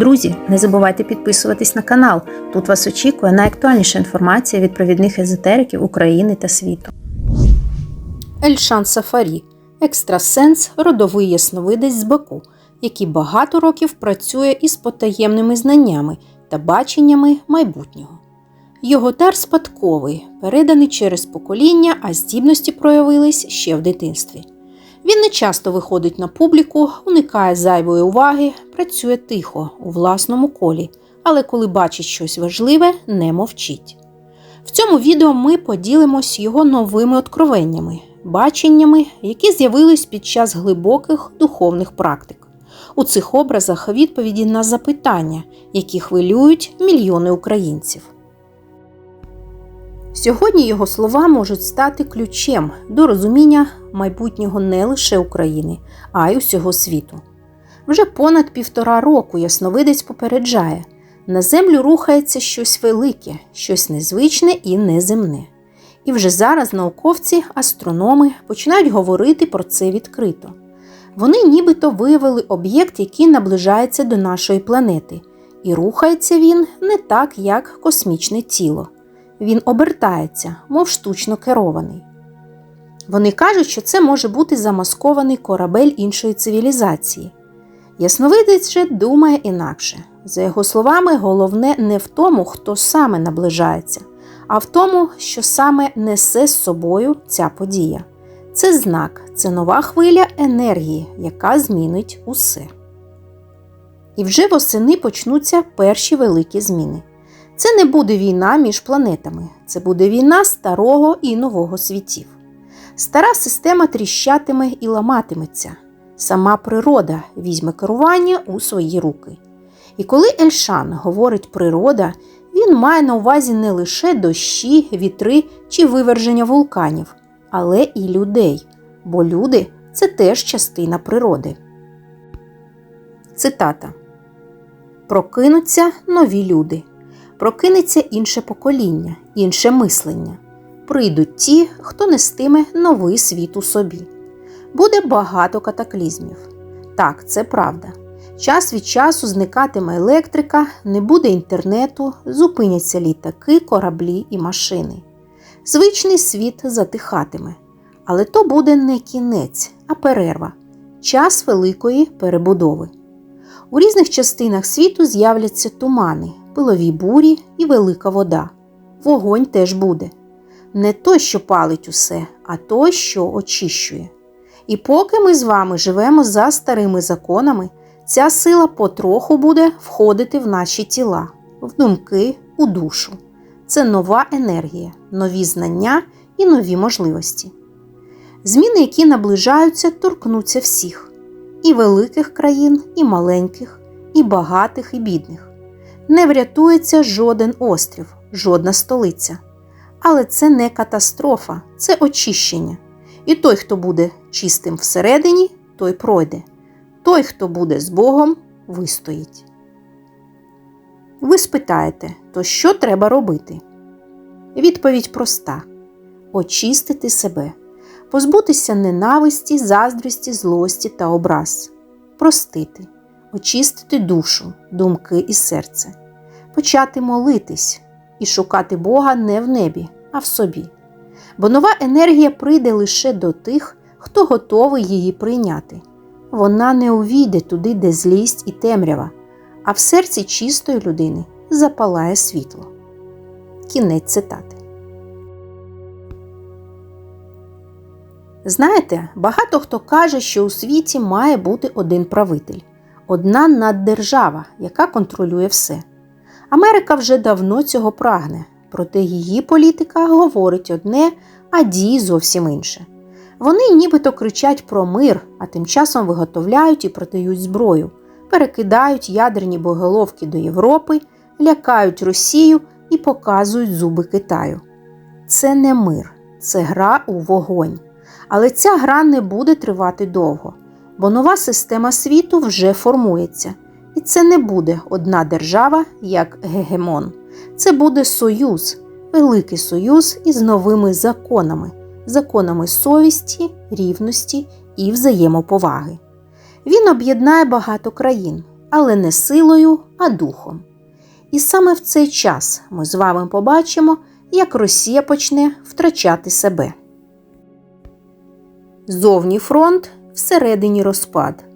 Друзі, не забувайте підписуватись на канал. Тут вас очікує найактуальніша інформація від провідних езотериків України та світу. Ельшан Сафарі екстрасенс, родовий ясновидець з Баку, який багато років працює із потаємними знаннями та баченнями майбутнього. Його дар спадковий, переданий через покоління, а здібності проявились ще в дитинстві. Він не часто виходить на публіку, уникає зайвої уваги, працює тихо у власному колі, але коли бачить щось важливе, не мовчить. В цьому відео ми поділимось його новими откровеннями, баченнями, які з'явились під час глибоких духовних практик. У цих образах відповіді на запитання, які хвилюють мільйони українців. Сьогодні його слова можуть стати ключем до розуміння майбутнього не лише України, а й усього світу. Вже понад півтора року Ясновидець попереджає на землю рухається щось велике, щось незвичне і неземне. І вже зараз науковці, астрономи починають говорити про це відкрито. Вони нібито виявили об'єкт, який наближається до нашої планети, і рухається він не так, як космічне тіло. Він обертається, мов штучно керований. Вони кажуть, що це може бути замаскований корабель іншої цивілізації. Ясновидець же думає інакше. За його словами, головне не в тому, хто саме наближається, а в тому, що саме несе з собою ця подія. Це знак, це нова хвиля енергії, яка змінить усе. І вже восени почнуться перші великі зміни. Це не буде війна між планетами, це буде війна старого і нового світів. Стара система тріщатиме і ламатиметься. Сама природа візьме керування у свої руки. І коли Ельшан говорить природа, він має на увазі не лише дощі, вітри чи виверження вулканів, але і людей, бо люди це теж частина природи. Цитата Прокинуться нові люди. Прокинеться інше покоління, інше мислення. Прийдуть ті, хто нестиме новий світ у собі. Буде багато катаклізмів. Так, це правда. Час від часу зникатиме електрика, не буде інтернету, зупиняться літаки, кораблі і машини. Звичний світ затихатиме. Але то буде не кінець, а перерва, час великої перебудови. У різних частинах світу з'являться тумани, пилові бурі і велика вода. Вогонь теж буде. Не той, що палить усе, а той, що очищує. І поки ми з вами живемо за старими законами, ця сила потроху буде входити в наші тіла, в думки, у душу. Це нова енергія, нові знання і нові можливості. Зміни, які наближаються, торкнуться всіх і великих країн, і маленьких, і багатих, і бідних. Не врятується жоден острів, жодна столиця. Але це не катастрофа, це очищення. І той, хто буде чистим всередині, той пройде. Той, хто буде з Богом, вистоїть. Ви спитаєте, то що треба робити? Відповідь проста: очистити себе, позбутися ненависті, заздрості, злості та образ, простити, очистити душу, думки і серце, почати молитись і шукати Бога не в небі, а в собі. Бо нова енергія прийде лише до тих, хто готовий її прийняти. Вона не увійде туди, де злість і темрява, а в серці чистої людини запалає світло. Кінець цитати. Знаєте, багато хто каже, що у світі має бути один правитель, одна наддержава, яка контролює все. Америка вже давно цього прагне, проте її політика говорить одне, а діє зовсім інше. Вони нібито кричать про мир, а тим часом виготовляють і продають зброю, перекидають ядерні боголовки до Європи, лякають Росію і показують зуби Китаю. Це не мир, це гра у вогонь. Але ця гра не буде тривати довго, бо нова система світу вже формується. І це не буде одна держава як гегемон. Це буде союз, великий союз із новими законами, законами совісті, рівності і взаємоповаги. Він об'єднає багато країн, але не силою, а духом. І саме в цей час ми з вами побачимо, як Росія почне втрачати себе. Зовні фронт, всередині розпад.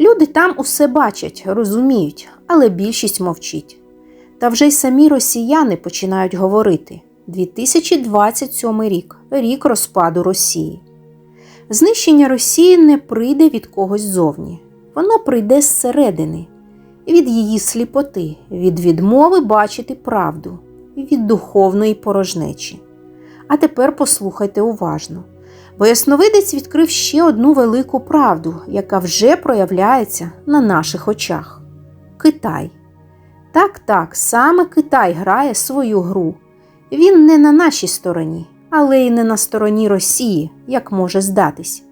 Люди там усе бачать, розуміють, але більшість мовчить. Та вже й самі росіяни починають говорити 2027 рік рік розпаду Росії. Знищення Росії не прийде від когось зовні, воно прийде зсередини, від її сліпоти, від відмови бачити правду, від духовної порожнечі. А тепер послухайте уважно. Бо Ясновидець відкрив ще одну велику правду, яка вже проявляється на наших очах Китай. Так, так, саме Китай грає свою гру. Він не на нашій стороні, але й не на стороні Росії, як може здатись.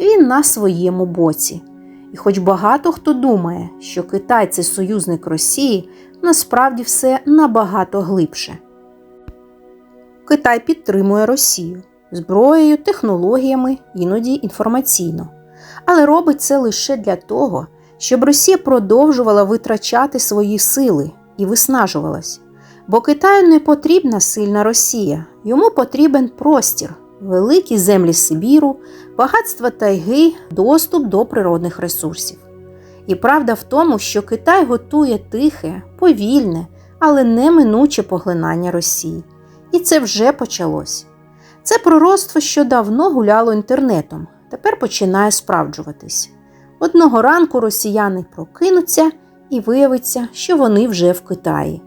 Він на своєму боці. І хоч багато хто думає, що Китай це союзник Росії, насправді все набагато глибше. Китай підтримує Росію зброєю, технологіями, іноді інформаційно. Але робить це лише для того, щоб Росія продовжувала витрачати свої сили і виснажувалась. Бо Китаю не потрібна сильна Росія, йому потрібен простір, великі землі Сибіру, багатства тайги, доступ до природних ресурсів. І правда в тому, що Китай готує тихе, повільне, але неминуче поглинання Росії. І це вже почалось. Це пророцтво, що давно гуляло інтернетом, тепер починає справджуватись. Одного ранку росіяни прокинуться і виявиться, що вони вже в Китаї.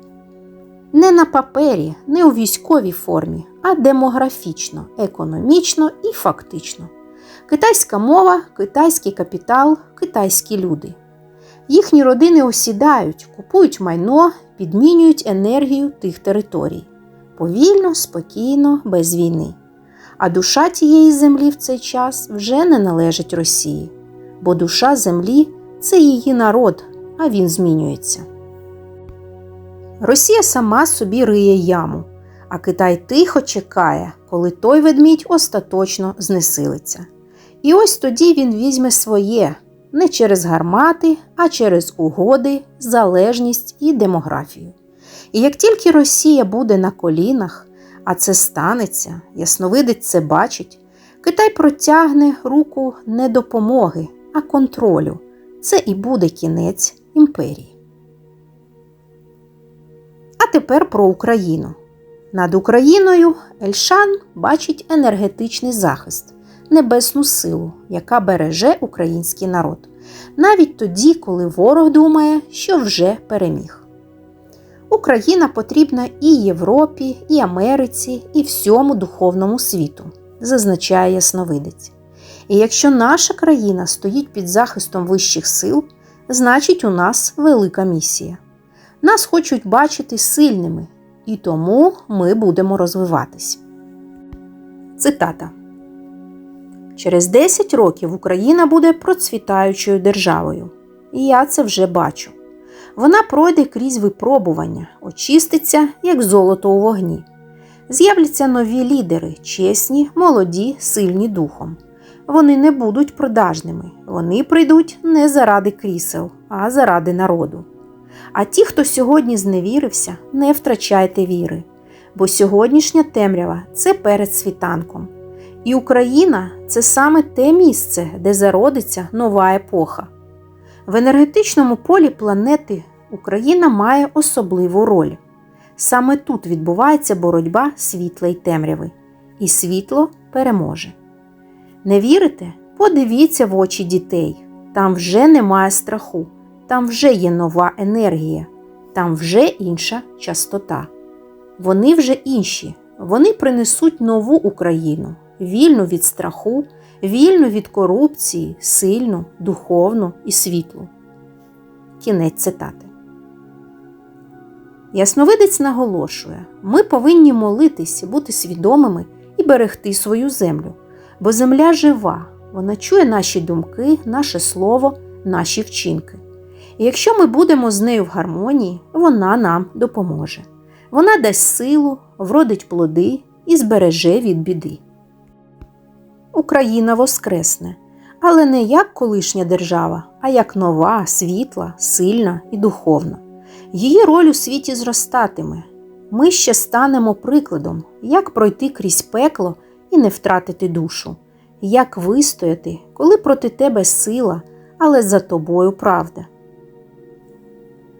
Не на папері, не у військовій формі, а демографічно, економічно і фактично. Китайська мова, китайський капітал, китайські люди. Їхні родини осідають, купують майно, підмінюють енергію тих територій. Повільно, спокійно, без війни. А душа тієї землі в цей час вже не належить Росії, бо душа землі це її народ, а він змінюється. Росія сама собі риє яму, а Китай тихо чекає, коли той ведмідь остаточно знесилиться. І ось тоді він візьме своє не через гармати, а через угоди, залежність і демографію. І як тільки Росія буде на колінах, а це станеться, Ясновидець це бачить, Китай протягне руку не допомоги, а контролю. Це і буде кінець імперії. А тепер про Україну. Над Україною Ельшан бачить енергетичний захист, небесну силу, яка береже український народ, навіть тоді, коли ворог думає, що вже переміг. Україна потрібна і Європі, і Америці, і всьому духовному світу, зазначає Ясновидець. І якщо наша країна стоїть під захистом вищих сил, значить у нас велика місія. Нас хочуть бачити сильними, і тому ми будемо розвиватись. Цитата. Через 10 років Україна буде процвітаючою державою. І я це вже бачу. Вона пройде крізь випробування, очиститься, як золото у вогні. З'являться нові лідери, чесні, молоді, сильні духом. Вони не будуть продажними, вони прийдуть не заради крісел, а заради народу. А ті, хто сьогодні зневірився, не втрачайте віри, бо сьогоднішня темрява це перед світанком. І Україна це саме те місце, де зародиться нова епоха. В енергетичному полі планети Україна має особливу роль. Саме тут відбувається боротьба світла й темряви, і світло переможе. Не вірите? Подивіться в очі дітей. Там вже немає страху, там вже є нова енергія, там вже інша частота. Вони вже інші, вони принесуть нову Україну, вільну від страху, вільну від корупції, сильну, духовну і світлу. Кінець цитати. Ясновидець наголошує, ми повинні молитись, бути свідомими і берегти свою землю, бо земля жива, вона чує наші думки, наше слово, наші вчинки. І якщо ми будемо з нею в гармонії, вона нам допоможе. Вона дасть силу, вродить плоди і збереже від біди. Україна воскресне, але не як колишня держава, а як нова, світла, сильна і духовна. Її роль у світі зростатиме. Ми ще станемо прикладом, як пройти крізь пекло і не втратити душу, як вистояти, коли проти тебе сила, але за тобою правда.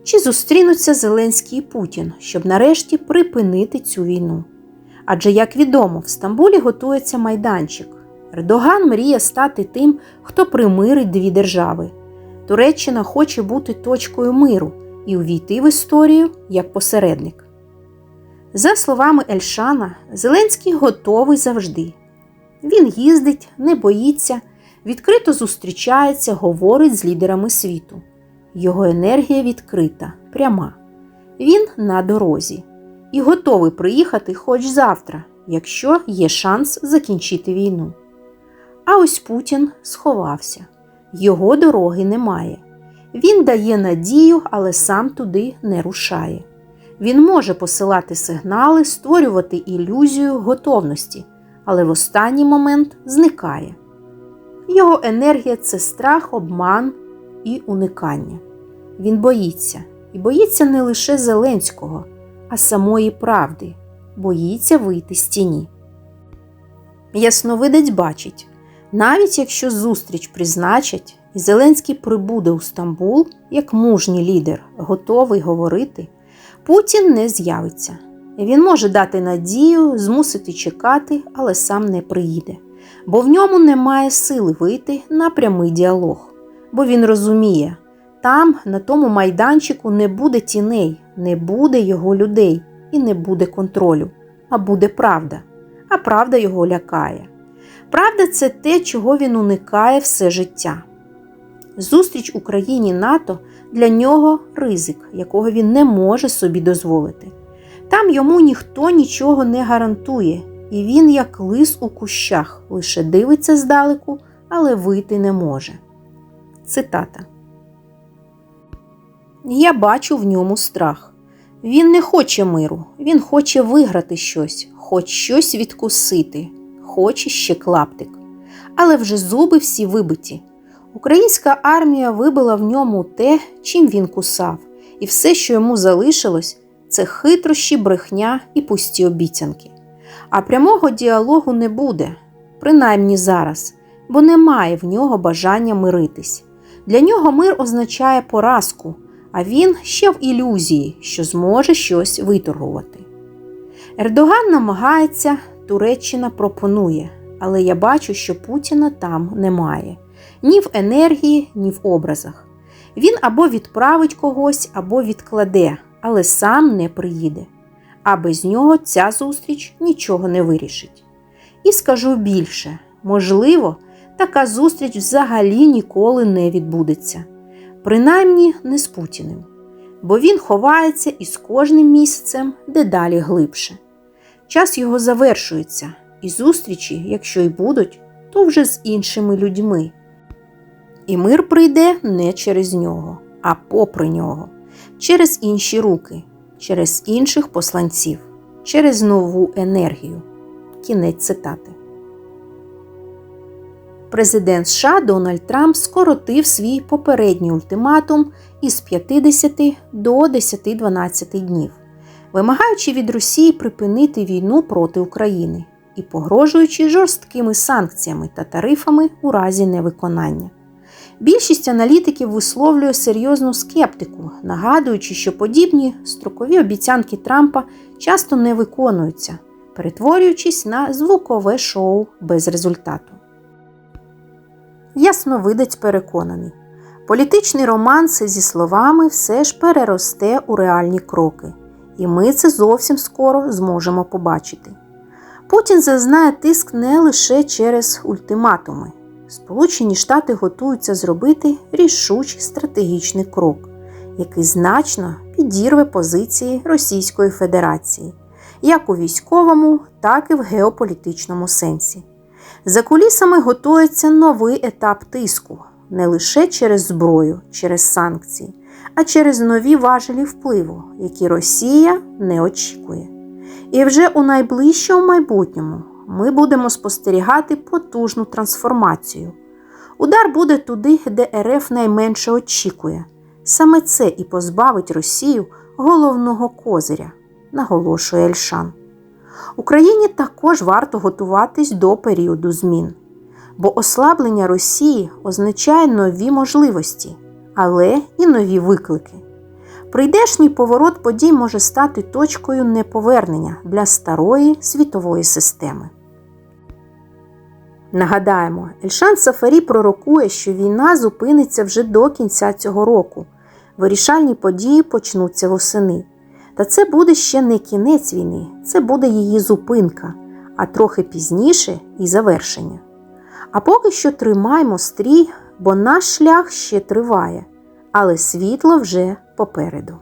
Чи зустрінуться Зеленський і Путін, щоб нарешті припинити цю війну? Адже, як відомо, в Стамбулі готується майданчик. Ердоган мріє стати тим, хто примирить дві держави. Туреччина хоче бути точкою миру і увійти в історію як посередник. За словами Ельшана, Зеленський готовий завжди. Він їздить, не боїться, відкрито зустрічається, говорить з лідерами світу. Його енергія відкрита, пряма. Він на дорозі і готовий приїхати хоч завтра, якщо є шанс закінчити війну. А ось Путін сховався, його дороги немає. Він дає надію, але сам туди не рушає. Він може посилати сигнали, створювати ілюзію готовності, але в останній момент зникає. Його енергія це страх, обман і уникання. Він боїться, і боїться не лише Зеленського, а самої правди, боїться вийти з тіні. Ясновидець бачить, навіть якщо зустріч призначать, і Зеленський прибуде у Стамбул як мужній лідер, готовий говорити, Путін не з'явиться. Він може дати надію, змусити чекати, але сам не приїде, бо в ньому немає сили вийти на прямий діалог, бо він розуміє, там, на тому майданчику, не буде тіней, не буде його людей і не буде контролю, а буде правда. А правда його лякає. Правда, це те, чого він уникає все життя. Зустріч Україні НАТО для нього ризик, якого він не може собі дозволити. Там йому ніхто нічого не гарантує, і він, як лис у кущах, лише дивиться здалеку, але вийти не може. Цитата. Я бачу в ньому страх. Він не хоче миру, він хоче виграти щось, хоч щось відкусити, хоче ще клаптик. Але вже зуби всі вибиті. Українська армія вибила в ньому те, чим він кусав, і все, що йому залишилось, це хитрощі, брехня і пусті обіцянки. А прямого діалогу не буде, принаймні зараз, бо немає в нього бажання миритись. Для нього мир означає поразку, а він ще в ілюзії, що зможе щось виторгувати. Ердоган намагається, Туреччина пропонує, але я бачу, що Путіна там немає ні в енергії, ні в образах. Він або відправить когось, або відкладе, але сам не приїде. А без нього ця зустріч нічого не вирішить. І скажу більше можливо, така зустріч взагалі ніколи не відбудеться, принаймні не з Путіним, бо він ховається із кожним місяцем дедалі глибше. Час його завершується, і зустрічі, якщо й будуть, то вже з іншими людьми. І мир прийде не через нього, а попри нього, через інші руки, через інших посланців, через нову енергію. Кінець цитати. Президент США Дональд Трамп скоротив свій попередній ультиматум із 50 до 10-12 днів, вимагаючи від Росії припинити війну проти України і погрожуючи жорсткими санкціями та тарифами у разі невиконання. Більшість аналітиків висловлює серйозну скептику, нагадуючи, що подібні строкові обіцянки Трампа часто не виконуються, перетворюючись на звукове шоу без результату. Ясновидець переконаний, політичний романс зі словами все ж переросте у реальні кроки, і ми це зовсім скоро зможемо побачити. Путін зазнає тиск не лише через ультиматуми. Сполучені Штати готуються зробити рішучий стратегічний крок, який значно підірве позиції Російської Федерації, як у військовому, так і в геополітичному сенсі. За кулісами готується новий етап тиску не лише через зброю, через санкції, а через нові важелі впливу, які Росія не очікує. І вже у найближчому майбутньому ми будемо спостерігати потужну трансформацію. Удар буде туди, де РФ найменше очікує. Саме це і позбавить Росію головного козиря, наголошує Ельшан. Україні також варто готуватись до періоду змін, бо ослаблення Росії означає нові можливості, але і нові виклики. Прийдешній поворот подій може стати точкою неповернення для старої світової системи. Нагадаємо, Ельшан Сафарі пророкує, що війна зупиниться вже до кінця цього року. Вирішальні події почнуться восени. Та це буде ще не кінець війни, це буде її зупинка, а трохи пізніше і завершення. А поки що тримаймо стрій, бо наш шлях ще триває, але світло вже попереду.